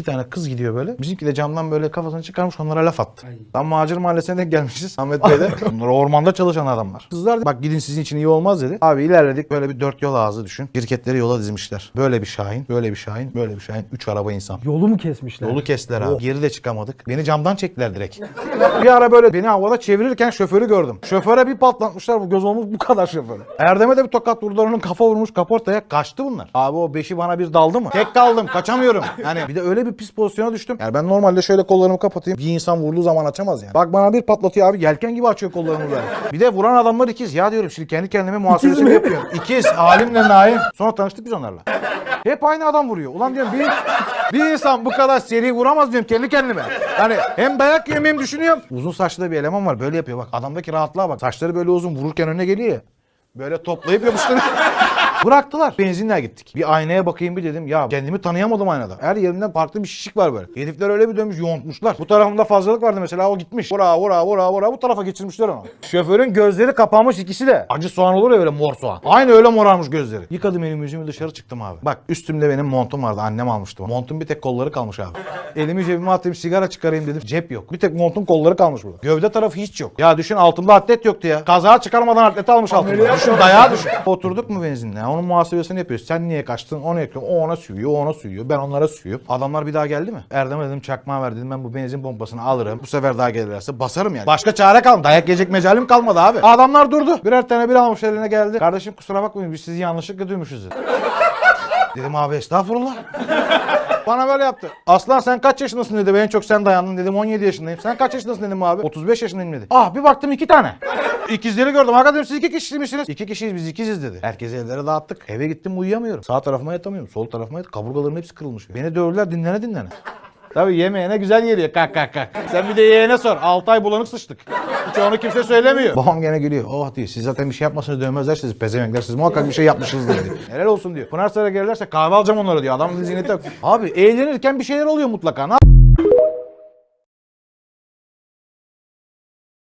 İki tane kız gidiyor böyle. Bizimki de camdan böyle kafasını çıkarmış onlara laf attı. Tam Macir Mahallesi'ne denk gelmişiz Ahmet Bey'de. Bunlar ormanda çalışan adamlar. Kızlar da, bak gidin sizin için iyi olmaz dedi. Abi ilerledik böyle bir dört yol ağzı düşün. Şirketleri yola dizmişler. Böyle bir Şahin, böyle bir Şahin, böyle bir Şahin. Üç araba insan. Yolu mu kesmişler? Yolu kestiler abi. Geri de çıkamadık. Beni camdan çektiler direkt. bir ara böyle beni havada çevirirken şoförü gördüm. Şoföre bir patlatmışlar bu göz olmuş bu kadar şoförü. Erdem'e de bir tokat vurdular onun kafa vurmuş kaportaya. Kaçtı bunlar. Abi o beşi bana bir daldı mı? Tek kaldım kaçamıyorum. Yani bir de öyle bir pis pozisyona düştüm. Yani ben normalde şöyle kollarımı kapatayım. Bir insan vurduğu zaman açamaz yani. Bak bana bir patlatıyor abi. Yelken gibi açıyor kollarımı böyle. Bir de vuran adamlar ikiz. Ya diyorum şimdi kendi kendime muhasebesini yapıyorum. İkiz. Halimle Naim. Sonra tanıştık biz onlarla. Hep aynı adam vuruyor. Ulan diyorum bir, bir insan bu kadar seri vuramaz diyorum kendi kendime. Yani hem dayak yiyorum hem düşünüyorum. Uzun saçlı da bir eleman var böyle yapıyor bak. Adamdaki rahatlığa bak. Saçları böyle uzun vururken önüne geliyor ya. Böyle toplayıp yapıştırıyor. Bıraktılar. Benzinle gittik. Bir aynaya bakayım bir dedim. Ya kendimi tanıyamadım aynada. Her yerimden farklı bir şişik var böyle. Herifler öyle bir dönmüş yontmuşlar. Bu tarafımda fazlalık vardı mesela o gitmiş. Vura vura vura vura bu tarafa geçirmişler onu. Şoförün gözleri kapanmış ikisi de. Acı soğan olur ya böyle mor soğan. Aynı öyle morarmış gözleri. Yıkadım elimi yüzümü dışarı çıktım abi. Bak üstümde benim montum vardı. Annem almıştı. Montun bir tek kolları kalmış abi. Elimi cebime atayım sigara çıkarayım dedim. Cep yok. Bir tek montun kolları kalmış burada. Gövde tarafı hiç yok. Ya düşün altımda atlet yoktu ya. Kaza çıkarmadan atleti almış altımda. Düşün dayağı düşün. Oturduk mu benzinle? Onun muhasebesini yapıyoruz. Sen niye kaçtın? Onu ekliyorum. O ona sürüyor. O ona sürüyor. Ben onlara sürüyorum. Adamlar bir daha geldi mi? Erdem'e dedim çakmağı ver dedim. Ben bu benzin pompasını alırım. Bu sefer daha gelirlerse basarım yani. Başka çare kalmadı. Dayak yiyecek mecalim kalmadı abi. Adamlar durdu. Birer tane bir almış eline geldi. Kardeşim kusura bakmayın biz sizi yanlışlıkla duymuşuz dedi. Dedim abi estağfurullah. Bana böyle yaptı. Aslan sen kaç yaşındasın dedi. Ben en çok sen dayandın dedim. 17 yaşındayım. Sen kaç yaşındasın dedim abi. 35 yaşındayım dedi. Ah bir baktım iki tane. İkizleri gördüm. Hakikaten siz iki kişiymişsiniz. İki kişiyiz biz ikiziz dedi. Herkese evlere dağıttık. Eve gittim uyuyamıyorum. Sağ tarafıma yatamıyorum. Sol tarafıma yat. Kaburgalarım hepsi kırılmış. Beni dövdüler dinlene dinlene. Tabii yemeğine güzel geliyor kalk kalk kalk. Sen bir de yeğene sor. 6 ay bulanık sıçtık. Hiç onu kimse söylemiyor. Babam gene gülüyor. Oh diyor siz zaten bir şey yapmasanız dövmezler siz pezevenkler siz muhakkak bir şey yapmışsınızdır diyor. Helal olsun diyor. Pınar Saray'a gelirlerse kahve alacağım onlara diyor. Adamın zihniyeti yok. Abi eğlenirken bir şeyler oluyor mutlaka. Ne